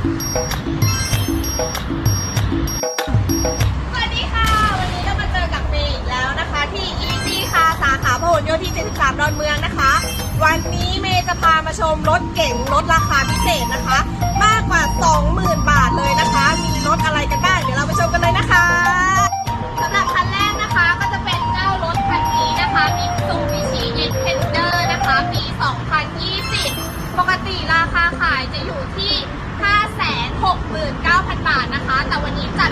สวัสดีค่ะ วันนี้เรามาเจอกับเมย์อีกแล้วนะคะ ที่ Easy ค่ะสาขาพหลโยธิน 73 ดอนเมืองนะคะ วันนี้เมย์จะพามาชมรถเก๋งรถราคาพิเศษนะคะ มากกว่า 20,000 บาทเลย แต่วันนี้จัด